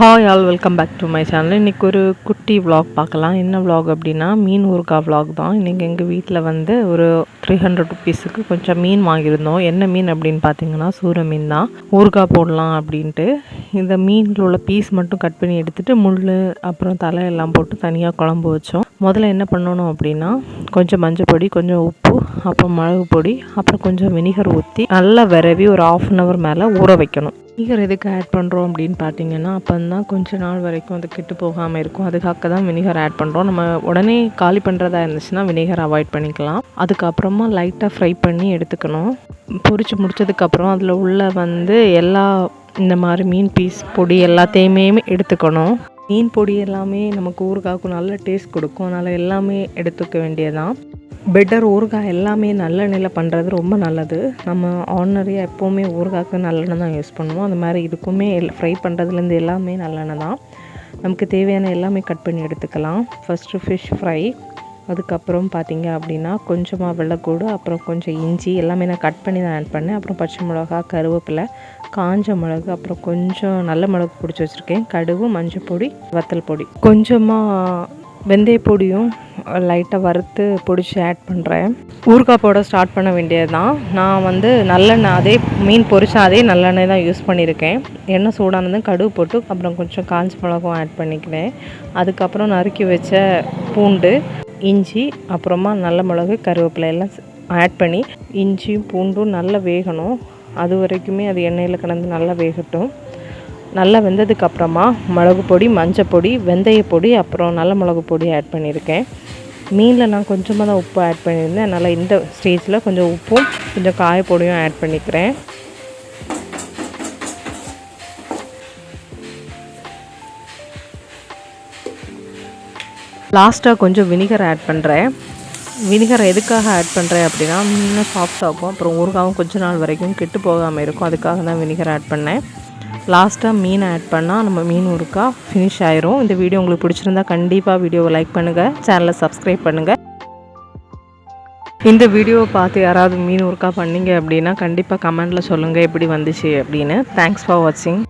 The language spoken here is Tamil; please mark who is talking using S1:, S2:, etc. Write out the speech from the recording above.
S1: Hi all welcome back to my channel இன்றைக்கி ஒரு குட்டி விலாக் பார்க்கலாம். என்ன விலாக் அப்படின்னா மீன் ஊருக்கா விலாக் தான். இன்றைக்கி எங்கள் வீட்டில் வந்து ஒரு த்ரீ ஹண்ட்ரட் ருபீஸுக்கு கொஞ்சம் மீன் வாங்கியிருந்தோம். என்ன மீன் அப்படின்னு பார்த்தீங்கன்னா சூர மீன் தான். ஊறுகாய் போடலாம் அப்படின்ட்டு. இந்த மீனில் உள்ள பீஸ் மட்டும் கட் பண்ணி எடுத்துகிட்டு முள் அப்புறம் தலை எல்லாம் போட்டு தனியாக குழம்பு வச்சோம். முதல்ல என்ன பண்ணணும் அப்படின்னா கொஞ்சம் மஞ்சள் பொடி கொஞ்சம் உப்பு அப்புறம் மிளகு பொடி அப்புறம் கொஞ்சம் வினிகர் ஊற்றி நல்லா விரவி ஒரு ஆஃப் அன் ஹவர் மேலே ஊற வைக்கணும். வினிகர் எதுக்கு ஆட் பண்ணுறோம் அப்படின்னு பார்த்தீங்கன்னா அப்போ தான் கொஞ்ச நாள் வரைக்கும் அது கெட்டு போகாமல் இருக்கும். அதுக்காக தான் வினிகர் ஆட் பண்ணுறோம் நம்ம உடனே காலி பண்ணுறதா இருந்துச்சுன்னா வினிகர் அவாய்ட் பண்ணிக்கலாம். அதுக்கப்புறமா லைட்டாக ஃப்ரை பண்ணி எடுத்துக்கணும். பொரிச்சு முடிச்சதுக்கப்புறம் அதில் உள்ள வந்து எல்லா இந்த மாதிரி மீன் பீஸ் பொடி எல்லாத்தையுமே எடுத்துக்கணும். மீன் பொடி எல்லாமே நமக்கு ஊறுகாய்க்கு நல்ல டேஸ்ட் கொடுக்கும். அதனால் எல்லாமே எடுத்துக்க வேண்டியதான் பெட்டர் ஊறுகாய் எல்லாமே நல்லெண்ணெயில் பண்ணுறது ரொம்ப நல்லது. நம்ம ஆர்டினரியாக எப்போவுமே ஊறுகாய்க்கு நல்லெண்ணெய் தான் யூஸ் பண்ணுவோம். அந்த மாதிரி இதுக்குமே ஃப்ரை பண்ணுறதுலேருந்து எல்லாமே நல்லெண்ணெய் தான் நமக்கு தேவையான எல்லாமே கட் பண்ணி எடுத்துக்கலாம். ஃபஸ்ட்டு ஃபிஷ் ஃப்ரை அதுக்கப்புறம் பார்த்தீங்க அப்படின்னா கொஞ்சமாக வெள்ளைக்கூடு அப்புறம் கொஞ்சம் இஞ்சி எல்லாமே நான் கட் பண்ணி தான் ஆட் பண்ணேன். அப்புறம் பச்சை மிளகா கருவேப்பிலை காஞ்ச மிளகு அப்புறம் கொஞ்சம் நல்ல மிளகு பிடிச்சி வச்சுருக்கேன். கடுகு மஞ்சள் பொடி வத்தல் பொடி. கொஞ்சமாக வெந்தய பொடியும் லைட்டாக வறுத்து பிடிச்சி ஆட் பண்ணுறேன் ஊறுகாய் போட ஸ்டார்ட் பண்ண வேண்டியது தான் நான் வந்து நல்லெண்ணெய் அதே மீன் பொரிச்ச அதே நல்லெண்ணெய் தான் யூஸ் பண்ணியிருக்கேன். எண்ணெய் சூடானதும் கடுகு போட்டு அப்புறம் கொஞ்சம் காஞ்ச மிளகும் ஆட் பண்ணிக்கிறேன். அதுக்கப்புறம் நறுக்கி வச்ச பூண்டு இஞ்சி அப்புறமா நல்ல மிளகு கருவேப்பிலை எல்லாம் ஆட் பண்ணி இஞ்சியும் பூண்டும் நல்லா வேகணும். அது வரைக்குமே அது எண்ணெயில் கலந்து நல்லா வேகட்டும். நல்லா வெந்ததுக்கப்புறமா மிளகு பொடி மஞ்சள் பொடி வெந்தய பொடி அப்புறம் நல்ல மிளகு பொடி ஆட் பண்ணியிருக்கேன். மீனில் நான் கொஞ்சமாக தான் உப்பு ஆட் பண்ணியிருந்தேன். அதனால் இந்த ஸ்டேஜில் கொஞ்சம் உப்பும் கொஞ்சம் காயப்பொடியும் ஆட் பண்ணிக்கிறேன். லாஸ்ட்டாக கொஞ்சம் வினிகர் ஆட் பண்ணுறேன் வினிகரை எதுக்காக ஆட் பண்ணுறேன் அப்படின்னா மீன் சாஃப்ட் ஆகும் அப்புறம் ஊறுகாவும் கொஞ்ச நாள் வரைக்கும் கெட்டு போகாமல் இருக்கும். அதுக்காக தான் வினிகர் ஆட் பண்ணேன். லாஸ்ட்டாக மீன் ஆட் பண்ணால் நம்ம மீன் ஊறுக்கா ஃபினிஷ் ஆயிரும். இந்த வீடியோ உங்களுக்கு பிடிச்சிருந்தா கண்டிப்பாக வீடியோவை லைக் பண்ணுங்கள் சேனலை சப்ஸ்கிரைப் பண்ணுங்கள் இந்த வீடியோவை பார்த்து யாராவது மீன் ஊறுக்கா பண்ணீங்க அப்படின்னா கண்டிப்பாக கமெண்ட்டில் சொல்லுங்கள் எப்படி வந்துச்சு அப்படின்னு. தேங்க்ஸ் ஃபார் வாட்சிங்